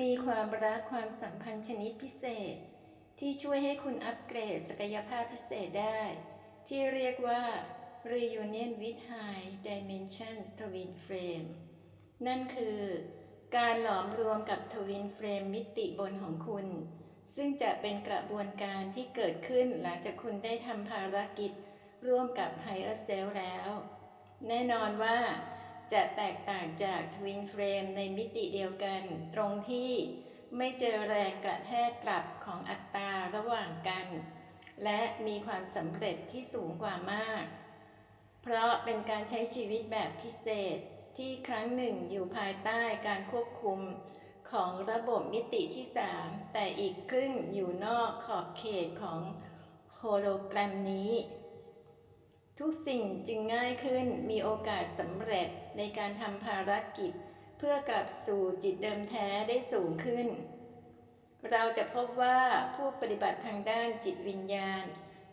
มีความรักความสัมพันธ์ชนิดพิเศษ ที่ช่วยให้คุณอัปเกรดศักยภาพพิเศษได้ ที่เรียกว่า Reunion with High Dimension Twin Flame นั่นคือ การหลอมรวมกับทวินเฟรมมิติบนของคุณ ซึ่งจะเป็นกระบวนการที่เกิดขึ้นหลังจากคุณได้ทำภารกิจร่วมกับ Higher Self แล้ว แน่นอนว่า จะแตกต่างจากทวินเฟรมในมิติเดียวกัน ตรงที่ไม่เจอแรงกระแทกกลับของอัตราระหว่างกัน และมีความสำเร็จที่สูงกว่ามาก เพราะเป็นการใช้ชีวิตแบบพิเศษที่ครั้งหนึ่งอยู่ภายใต้การควบคุมของระบบมิติที่ 3 แต่อีกครึ่งอยู่นอกขอบเขตของโฮโลแกรมนี้ ทุกสิ่งจึงง่ายขึ้นมีโอกาสสำเร็จในการทำภารกิจ เพื่อกลับสู่จิตเดิมแท้ได้สูงขึ้น เราจะพบว่าผู้ปฏิบัติทางด้านจิตวิญญาณ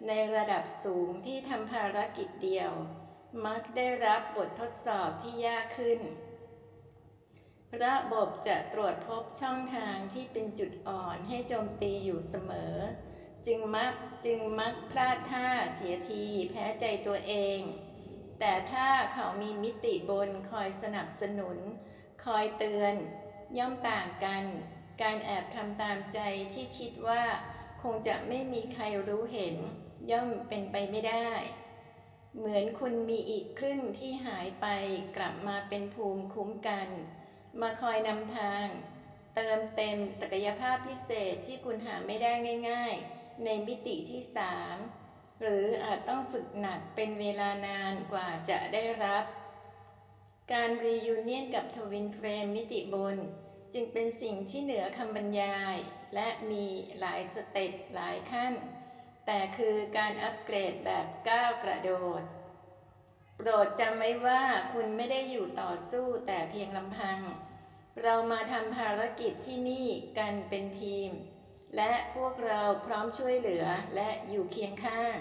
ในระดับสูงที่ทำภารกิจเดียว มักได้รับบททดสอบที่ยากขึ้น ระบบจะตรวจพบช่องทางที่เป็นจุดอ่อนให้โจมตีอยู่เสมอ จึงมักจึงมักพลาดท่าเสียทีแพ้ใจตัวเอง แต่ถ้าเขามีมิติบนคอยสนับสนุน คอยเตือน ย่อมต่างกัน การแอบทำตามใจที่คิดว่าคงจะไม่มีใครรู้เห็น ย่อมเป็นไปไม่ได้ เหมือนคุณมีอีกครึ่งที่หายไปกลับมาเป็นภูมิคุ้มกัน มาคอยนำทาง เติมเต็มศักยภาพพิเศษที่คุณหาไม่ได้ง่าย ๆ ในมิติที่สามหรืออาจต้องฝึกหนักเป็นเวลานานกว่าจะได้รับ การรียูเนียนกับทวินเฟรมมิติบน จึงเป็นสิ่งที่เหนือคำบรรยาย และมีหลายสเต็ปหลายขั้น แต่คือการอัปเกรดแบบก้าวกระโดด โปรดจำไว้ว่าคุณไม่ได้อยู่ต่อสู้แต่เพียงลำพังเรามาทำภารกิจที่นี่กันเป็นทีม และพวกเราพร้อมช่วยเหลือและอยู่เคียงข้าง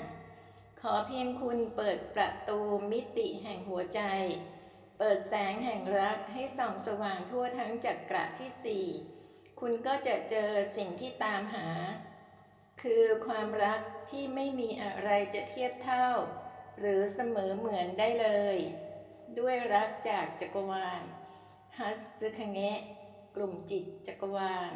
ขอเพียงคุณเปิดประตูมิติแห่งหัวใจ เปิดแสงแห่งรักให้ส่องสว่างทั่วทั้งจักระที่สี่คุณก็จะเจอสิ่งที่ตามหา คือความรักที่ไม่มีอะไรจะเทียบเท่า หรือเสมอเหมือนได้เลย ด้วยรักจากจักรวาลฮัสซึคังเงะกลุ่มจิตจักรวาล